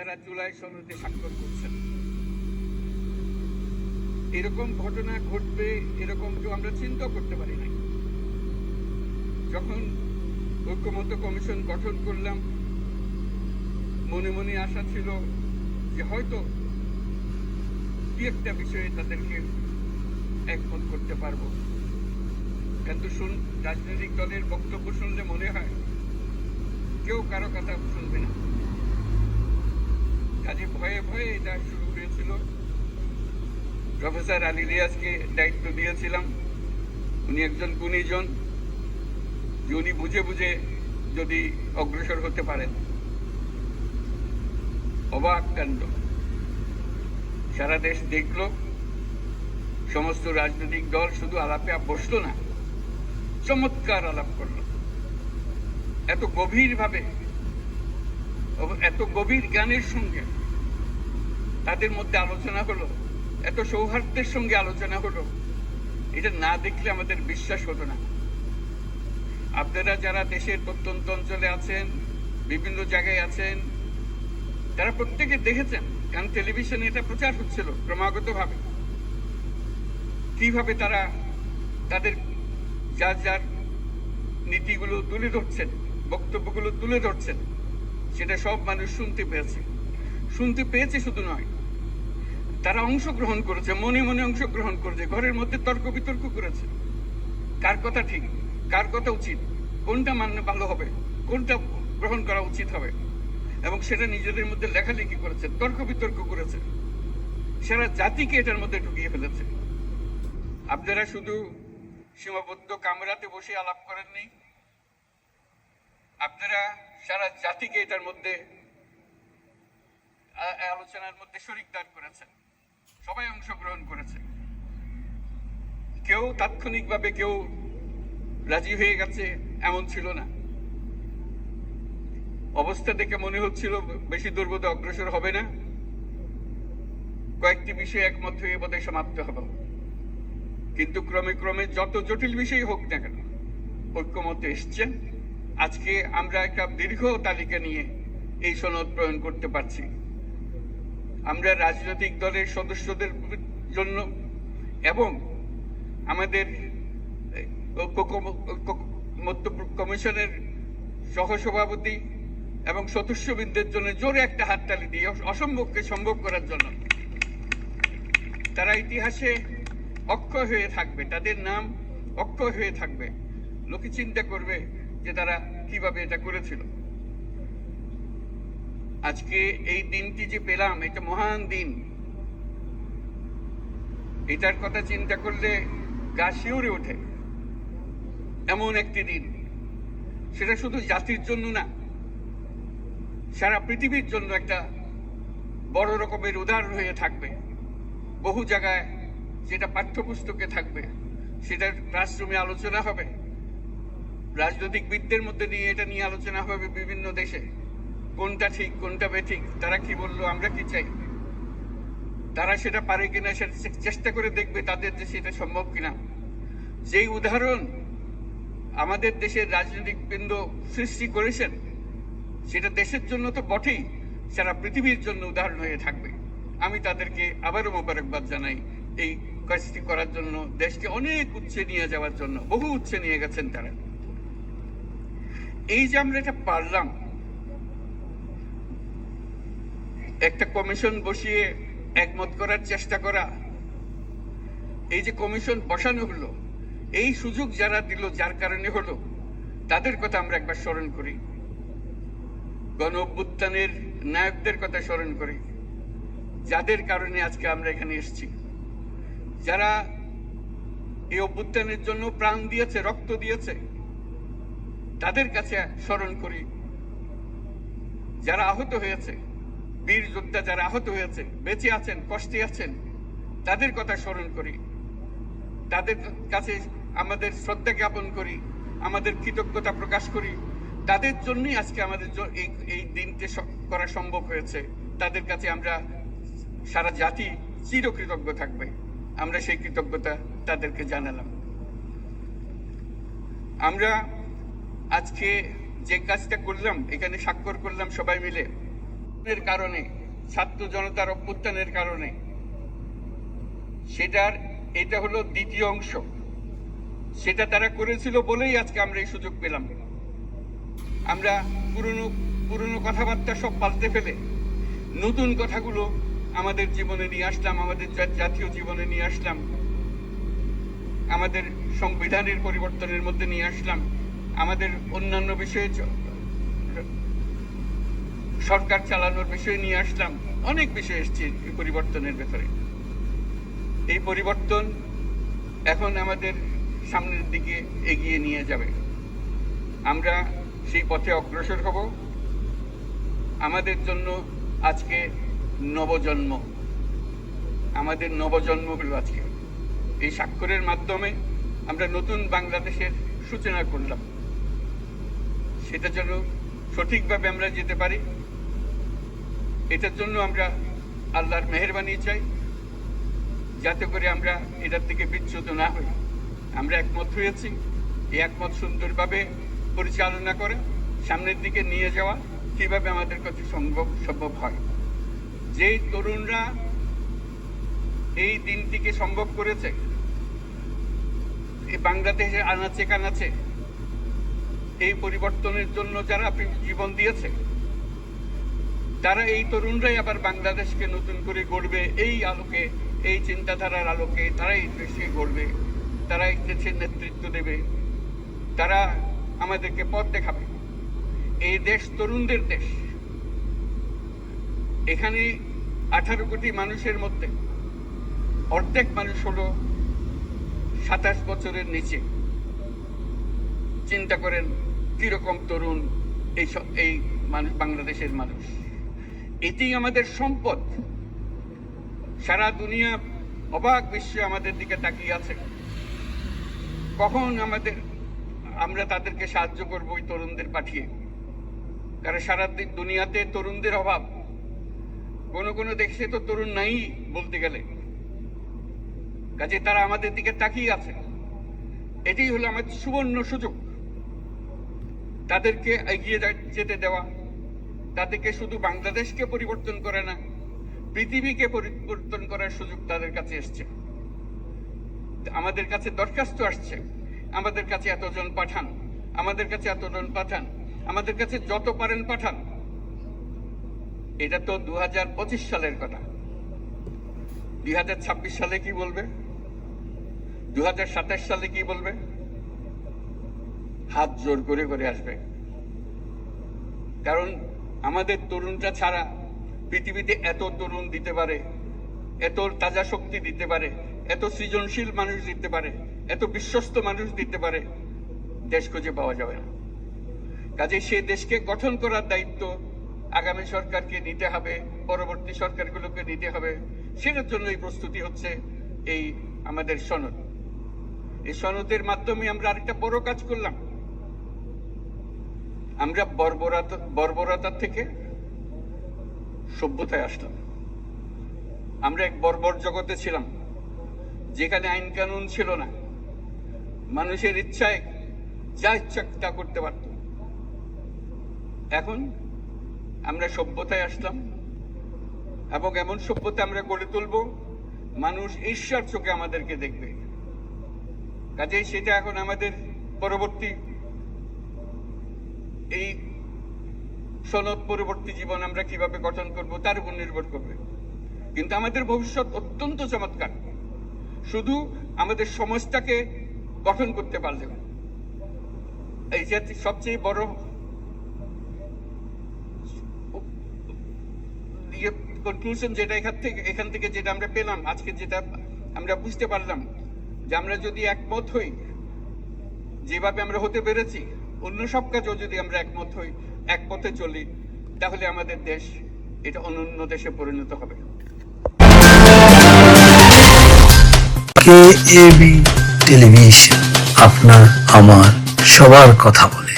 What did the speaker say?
তারা জুলাই সনদে স্বাক্ষর করছেন। এরকম ঘটনা ঘটবে, এরকম কেউ আমরা চিন্তাও করতে পারি নাই। যখন ঐক্যমত্য কমিশন গঠন করলাম, মনে মনে আশা ছিল যে হয়তো কি একটা বিষয়ে তাদেরকে একমত করতে পারব। কিন্তু শুন, রাজনৈতিক দলের বক্তব্য শুনলে মনে হয় কেউ কারও কথা শুনবে না। কাজে ভয়ে ভয়ে এটা শুরু হয়েছিল। প্রফেসর আলী রিয়াজকে দায়িত্ব দিয়েছিলাম। উনি একজন গুণীজন। যে উনি বুঝে বুঝে যদি অগ্রসর হতে পারেন। অবাক কাণ্ড। সারা দেশ দেখল। সমস্ত রাজনৈতিক দল শুধু আলাপে বসল না, চমৎকার আলাপ করল। এত গভীর ভাবে এত গভীর জ্ঞানের সঙ্গে তাদের মধ্যে আলোচনা হলো, এত সৌহার্দ্যের সঙ্গে আলোচনা হলো, এটা না দেখলে আমাদের বিশ্বাস হতো না। আপনারা যারা দেশের প্রত্যন্ত অঞ্চলে আছেন, বিভিন্ন জায়গায় আছেন, তারা প্রত্যেকে দেখেছেন, কারণ টেলিভিশনে এটা প্রচার হচ্ছিল ক্রমাগত ভাবে কীভাবে তারা তাদের যার যার নীতিগুলো তুলে ধরছেন, বক্তব্যগুলো তুলে ধরছেন, সেটা সব মানুষ শুনতে পেয়েছে। শুনতে পেয়েছে শুধু নয় তারা অংশগ্রহণ করেছে, মনে মনে অংশগ্রহণ করেছে, ঘরের মধ্যে তর্ক বিতর্ক করেছে। কার কথা ঠিক, কার কথা উচিত, কোনটা মানলে ভালো হবে, কোনটা গ্রহণ করা উচিত হবে? এবং সেটা নিজেদের মধ্যে লেখালেখি করেছে, তর্ক বিতর্ক করেছে। সারা জাতিকে এটার মধ্যে ঢুকিয়ে ফেলেছে। আপনারা শুধু সীমাবদ্ধ কামরাতে বসে আলাপ করেননি। আপনারা সারা জাতিকে এটার মধ্যে আলোচনার মধ্যে শরিকদার করেছেন। সবাই অংশগ্রহণ করেছে। কেউ তাৎক্ষণিকভাবে কেউ রাজি হয়ে গেছে, এমন ছিল না। অবস্থা দেখে মনে হচ্ছিল বেশি দুর্বোধ অগ্রসর হবে না। কয়েকটি বিষয়ে একমত হয়ে বোধহয় সমাপ্ত হবে। কিন্তু ক্রমে ক্রমে যত জটিল বিষয় হোক না কেন, ঐক্যমতে এসছে। আজকে আমরা একটা দীর্ঘ তালিকা নিয়ে এই সনদ প্রণয়ন করতে পারছি। আমরা রাজনৈতিক দলের সদস্যদের জন্য এবং আমাদের কমিশনের সহসভাপতি এবং সদস্যবৃন্দের জন্য জোরে একটা হাততালি দিয়ে অসম্ভবকে সম্ভব করার জন্য তারা ইতিহাসে অক্ষয় হয়ে থাকবে, তাদের নাম অক্ষয় হয়ে থাকবে। লোকে চিন্তা করবে যে তারা কীভাবে এটা করেছিল। আজকে এই দিনটি যে পেলাম, এটা মহান দিন। এটার কথা চিন্তা করলে গা শিউরে ওঠে। এমন একটি দিন। সেটা শুধু জাতির জন্য না, সারা পৃথিবীর জন্য একটা বড় রকমের উদাহরণ হয়ে থাকবে। বহু জায়গায় যেটা পাঠ্যপুস্তকে থাকবে সেটা ক্লাসরুমে আলোচনা হবে। রাজনৈতিক বিদদের মধ্যে নিয়ে এটা নিয়ে আলোচনা হবে বিভিন্ন দেশে। কোনটা ঠিক, কোনটা বেঠিক, তারা কি বলল, আমরা কি চাই? তারা সেটা পারে কিনা সেটা চেষ্টা করে দেখবে তাদের দেশে এটা সম্ভব কিনা। যেই উদাহরণ আমাদের দেশের রাজনৈতিক বৃন্দ সৃষ্টি করেছেন, সেটা দেশের জন্য তো বটেই, সারা পৃথিবীর জন্য উদাহরণ হয়ে থাকবে। আমি তাদেরকে আবারও মোবারকবাদ জানাই এই কাজটি করার জন্য, দেশকে অনেক উচ্ছে নিয়ে যাওয়ার জন্য, বহু উচ্ছে নিয়ে গেছেন তারা। এই যে আমরা এটা পারলাম একটা কমিশন বসিয়ে একমত করার চেষ্টা করা। এই যে কমিশন বসানো হলো, এই সুযোগ যারা দিল, যার কারণে হলো, তাদের কথা আমরা একবার স্মরণ করি। গণ অভ্যুত্থানের নায়কদের কথা স্মরণ করি, যাদের কারণে আজকে আমরা এখানে এসেছি। যারা এই অভ্যুত্থানের জন্য প্রাণ দিয়েছে, রক্ত দিয়েছে, তাদের কাছে স্মরণ করি। যারা আহত হয়েছে বীর যোদ্ধা যারা আহত হয়েছে বেঁচে আছেন, কষ্টে আছেন, তাদের কথা স্মরণ করি। তাদের কাছে আমাদের শ্রদ্ধা জ্ঞাপন করি, আমাদের কৃতজ্ঞতা প্রকাশ করি। তাদের জন্যই আজকে আমাদের এই দিনটি করা সম্ভব হয়েছে। তাদের কাছে আমরা সারা জাতি চিরকৃতজ্ঞ থাকবে। আমরা সেই কৃতজ্ঞতা তাদেরকে জানালাম। আমরা আজকে যে কাজটা করলাম, এখানে স্বাক্ষর করলাম সবাই মিলে। এর কারণে, ছাত্র জনতার অভ্যুত্থানের কারণে। সেটার, এটা হলো দ্বিতীয় অংশ। সেটা তারা করেছিল বলেই আজকে আমরা এই সুযোগ পেলাম। আমরা পুরনো পুরনো কথাবার্তা সব পাল্টে ফেলে নতুন কথাগুলো আমাদের জীবনে নিয়ে আসলাম, আমাদের জাতীয় জীবনে নিয়ে আসলাম, আমাদের সংবিধানের পরিবর্তনের মধ্যে নিয়ে আসলাম, আমাদের অন্যান্য বিষয়ে সরকার চালানোর বিষয়ে নিয়ে আসলাম, অনেক বিষয় এসছে এই পরিবর্তনের ব্যাপারে। এই পরিবর্তন এখন আমাদের সামনের দিকে এগিয়ে নিয়ে যাবে। আমরা সেই পথে অগ্রসর হব। আমাদের জন্য আজকে নবজন্ম। আমাদের নবজন্ম হলো আজকে। এই স্বাক্ষরের মাধ্যমে আমরা নতুন বাংলাদেশের সূচনা করলাম। সেটা যেন সঠিকভাবে আমরা যেতে পারি। এটার জন্য আমরা আল্লাহর মেহরবানি চাই, যাতে করে আমরা এটার থেকে বিচ্যুত না হই। আমরা একমত হয়েছি এই একমত সুন্দরভাবে পরিচালনা করে, সামনের দিকে নিয়ে যাওয়া কীভাবে আমাদের কাছে সম্ভব সম্ভব হয়। যে তরুণরা এই দিনটিকে সম্ভব করেছে, এই বাংলাদেশের আনাচে কানাচে, এই পরিবর্তনের জন্য যারা জীবন দিয়েছে তারা এই তরুণরাই আবার বাংলাদেশকে নতুন করে গড়বে, এই আলোকে, এই চিন্তাধারার আলোকে তারাই দেশকে গড়বে তারা এই দেশের নেতৃত্ব দেবে, তারা আমাদেরকে পথ দেখাবে। এই দেশ তরুণদের দেশ। এখানে আঠারো কোটি মানুষের মধ্যে অর্ধেক মানুষ হলো সাতাশ বছরের নিচে। চিন্তা করেন কীরকম তরুণ এই সব- এই মানুষ বাংলাদেশের মানুষ। এটি আমাদের সম্পদ। সারা দুনিয়া অবাক বিশ্বে আমাদের দিকে তাকিয়ে আছে। কখন আমাদের, আমরা তাদেরকে সাহায্য করব ওই তরুণদের পাঠিয়ে? কারণ সারা দুনিয়াতে তরুণদের অভাব। কোন কোন দেশে তো তরুণ নাই বলতে গেলে। কাজে তারা আমাদের দিকে তাকিয়ে আছে। এটি হলো আমাদের সুবর্ণ সুযোগ। তাদেরকে এগিয়ে যেতে দেওয়া। তাদেরকে শুধু বাংলাদেশকে পরিবর্তন করে না, পৃথিবীকে পরিবর্তন করার সুযোগ তাদের কাছে এসছে। আমাদের কাছে দরখাস্ত আসছে, আমাদের কাছে এতজন পাঠান, আমাদের কাছে এতজন পাঠান, আমাদের কাছে যত পারেন পাঠান। এটা তো দু হাজার পঁচিশ সালের কথা। দুই ছাব্বিশ সালে কি বলবে? দু হাজার সাতাশ সালে কি বলবে? হাত জোর করে করে আসবে। কারণ আমাদের তরুণটা ছাড়া পৃথিবীতে এত তরুণ দিতে পারে, এত তাজা শক্তি দিতে পারে, এত সৃজনশীল মানুষ দিতে পারে, এত বিশ্বস্ত মানুষ দিতে পারে, দেশ খুঁজে পাওয়া যাবে না। কাজে সেই দেশকে গঠন করার দায়িত্ব আগামী সরকারকে নিতে হবে, পরবর্তী সরকারগুলোকে নিতে হবে। সেটার জন্য এই প্রস্তুতি হচ্ছে এই আমাদের সনদ। এই সনদের মাধ্যমে আমরা আরেকটা বড় কাজ করলাম। আমরা বর্বরতা, বর্বরতার থেকে সভ্যতায় আসলাম। আমরা এক বর্বর জগতে ছিলাম, যেখানে আইন কানুন ছিল না। মানুষের ইচ্ছায় যা ইচ্ছা তা করতে পারত। এখন আমরা সভ্যতায় আসলাম এবং এমন সভ্যতা আমরা গড়ে তুলব, মানুষ ঈশ্বর চোখে আমাদেরকে দেখবে। কাজেই সেটা এখন আমাদের পরবর্তী এই সনদ পরবর্তী জীবন আমরা কীভাবে গঠন করব, তার উপর নির্ভর করবে। কিন্তু আমাদের ভবিষ্যৎ অত্যন্ত চমৎকার। শুধু আমাদের সমাজটাকে গঠন করতে পারলে এই যে সবচেয়ে বড় কনক্লুশন যেটা এখান থেকে এখান থেকে যেটা আমরা পেলাম, আজকে যেটা আমরা বুঝতে পারলাম যে আমরা যদি একমত হই, যেভাবে আমরা হতে পেরেছি অন্য সব কাজেও যদি আমরা একমত হই, এক পথে চলি, তাহলে আমাদের দেশ এটা অনন্য দেশে পরিণত হবে। কে এবি টেলিভিশন, আপনার, আমার সবার কথা বলে।